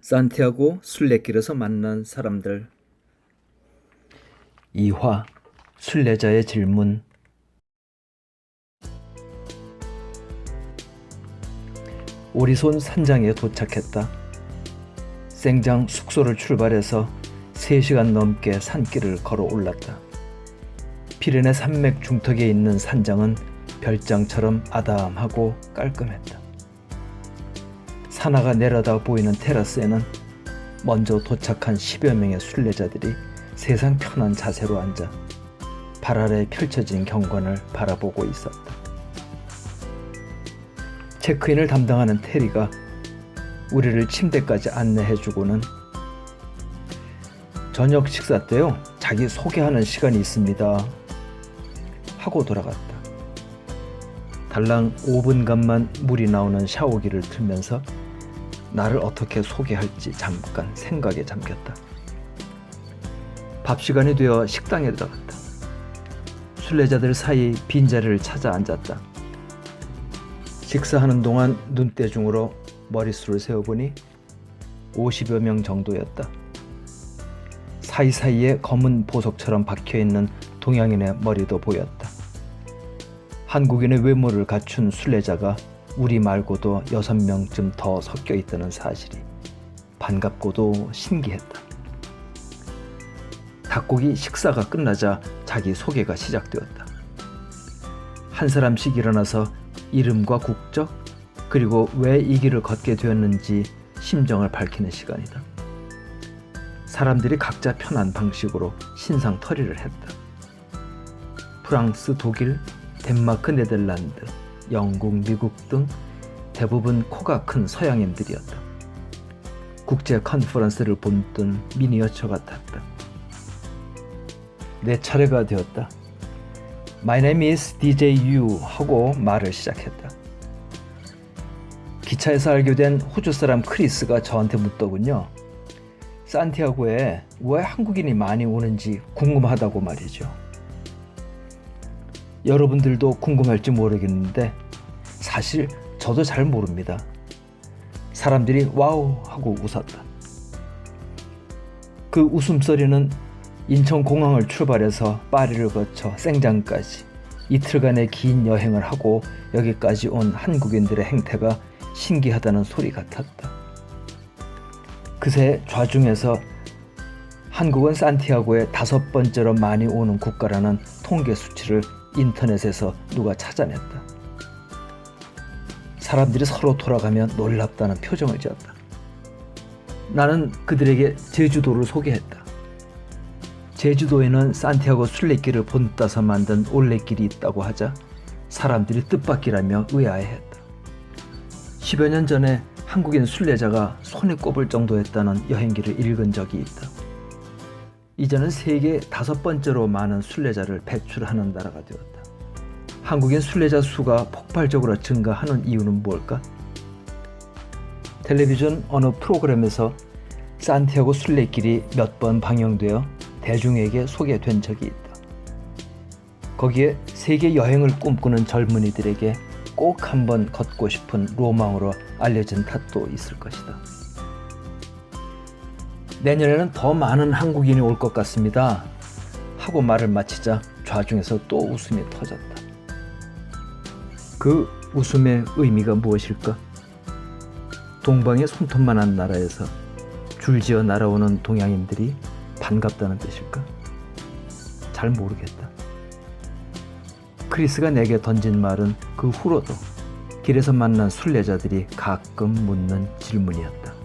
산티아고 순례길에서 만난 사람들 2화 순례자의 질문 오리손 산장에 도착했다. 생장 숙소를 출발해서 3시간 넘게 산길을 걸어 올랐다. 피레네 산맥 중턱에 있는 산장은 별장처럼 아담하고 깔끔했다. 산하가 내려다 보이는 테라스에는 먼저 도착한 10여 명의 순례자들이 세상 편한 자세로 앉아 발 아래 펼쳐진 경관을 바라보고 있었다. 체크인을 담당하는 테리가 우리를 침대까지 안내해주고는 저녁 식사 때요 자기 소개하는 시간이 있습니다 하고 돌아갔다. 달랑 5분간만 물이 나오는 샤워기를 틀면서 나를 어떻게 소개할지 잠깐 생각에 잠겼다. 밥 시간이 되어 식당에 들어갔다. 순례자들 사이 빈자리를 찾아 앉았다. 식사하는 동안 눈대중으로 머릿수를 세어보니 50여 명 정도였다. 사이사이에 검은 보석처럼 박혀있는 동양인의 머리도 보였다. 한국인의 외모를 갖춘 순례자가 우리 말고도 여섯 명쯤 더 섞여 있다는 사실이 반갑고도 신기했다. 닭고기 식사가 끝나자 자기 소개가 시작되었다. 한 사람씩 일어나서 이름과 국적 그리고 왜 이 길을 걷게 되었는지 심정을 밝히는 시간이다. 사람들이 각자 편한 방식으로 신상 털이를 했다. 프랑스, 독일, 덴마크, 네덜란드, 영국, 미국 등 대부분 코가 큰 서양인들이었다. 국제 컨퍼런스를 본뜬 미니어처 같았다. 내 차례가 되었다. My name is DJ U 하고 말을 시작했다. 기차에서 알게 된 호주 사람 크리스가 저한테 묻더군요. 산티아고에 왜 한국인이 많이 오는지 궁금하다고 말이죠. 여러분들도 궁금할지 모르겠는데 사실 저도 잘 모릅니다. 사람들이 와우 하고 웃었다. 그 웃음소리는 인천공항을 출발해서 파리를 거쳐 생장까지 이틀간의 긴 여행을 하고 여기까지 온 한국인들의 행태가 신기하다는 소리 같았다. 그새 좌중에서 한국은 산티아고에 다섯 번째로 많이 오는 국가라는 통계 수치를 인터넷에서 누가 찾아냈다. 사람들이 서로 돌아가며 놀랍다는 표정을 지었다. 나는 그들에게 제주도를 소개했다. 제주도에는 산티아고 순례길을 본따서 만든 올레길이 있다고 하자 사람들이 뜻밖이라며 의아해했다. 10여 년 전에 한국인 순례자가 손에 꼽을 정도였다는 여행기를 읽은 적이 있다. 이제는 세계 다섯 번째로 많은 순례자를 배출하는 나라가 되었다. 한국인 순례자 수가 폭발적으로 증가하는 이유는 뭘까? 텔레비전 어느 프로그램에서 산티아고 순례길이 몇 번 방영되어 대중에게 소개된 적이 있다. 거기에 세계 여행을 꿈꾸는 젊은이들에게 꼭 한번 걷고 싶은 로망으로 알려진 탓도 있을 것이다. 내년에는 더 많은 한국인이 올 것 같습니다. 하고 말을 마치자 좌중에서 또 웃음이 터졌다. 그 웃음의 의미가 무엇일까? 동방의 손톱만한 나라에서 줄지어 날아오는 동양인들이 반갑다는 뜻일까? 잘 모르겠다. 크리스가 내게 던진 말은 그 후로도 길에서 만난 순례자들이 가끔 묻는 질문이었다.